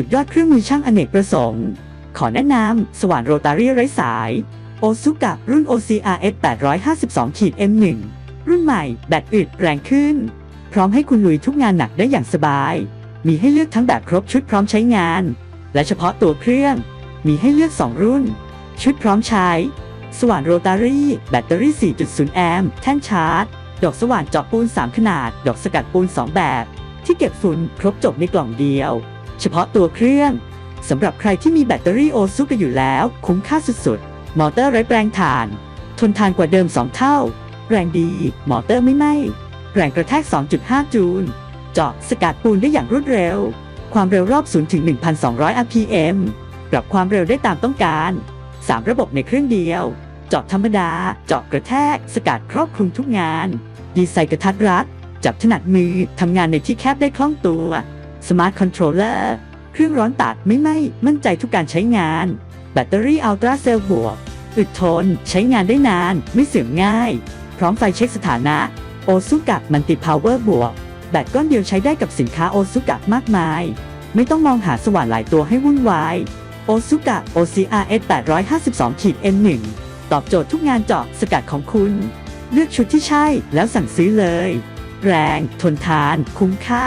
สุดยอดเครื่องมือช่างอเนกประสงค์ ขอแนะนำสว่านโรตารี่ไร้สายโอซุกะรุ่น OCRS 852ขีด M1 รุ่นใหม่ แบตอึดแรงขึ้น พร้อมให้คุณลุยทุกงานหนักได้อย่างสบาย มีให้เลือกทั้งแบบครบชุดพร้อมใช้งาน และเฉพาะตัวเครื่อง มีให้เลือก 2 รุ่น ชุดพร้อมใช้ สว่านโรตารี่ แบตเตอรี่ 4.0 แอมป์แท่นชาร์จ ดอกสว่านเจาะปูน 3 ขนาด ดอกสกัดปูน 2 แบบ ที่เก็บฝุ่นครบจบในกล่องเดียว เฉพาะตัวเครื่องสำหรับใครที่มีแบตเตอรี่โอซุกอยู่แล้ว คุ้มค่าสุดๆ มอเตอร์ไร้แปลงถ่าน ทนทานกว่าเดิม 2 เท่า แรงดี มอเตอร์ไม่ไหม้แรงกระแทก 2.5 จูล เจาะสกัดปูนได้อย่างรวดเร็ว ความเร็วรอบ 0 ถึง 1,200 rpm ปรับความเร็วได้ตามต้องการ 3 ระบบในเครื่องเดียว เจาะธรรมดา เจาะกระแทก สกัดครอบคลุมทุกงาน ดีไซน์กระทัดรัด จับถนัดมือทำงานในที่แคบได้คล่องตัว สมาร์ทคอนโทรลเลอร์เครื่องร้อนตัดไม่ไหม้มั่นใจทุกการใช้งาน แบตเตอรี่อัลตราเซลล์บวก อึดทน ใช้งานได้นาน ไม่เสื่อมง่าย พร้อมไฟเช็คสถานะ โอซุกะมันติพาวเวอร์บวก แบตก้อนเดียวใช้ได้กับสินค้าโอซุกะมากมาย ไม่ต้องมองหาสว่านหลายตัวให้วุ่นวายโอซุกะ OCRS 852ขีด N1 ตอบโจทย์ทุกงานเจาะสกัดของคุณ เลือกชุดที่ใช่แล้วสั่งซื้อเลย แรง ทนทาน คุ้มค่า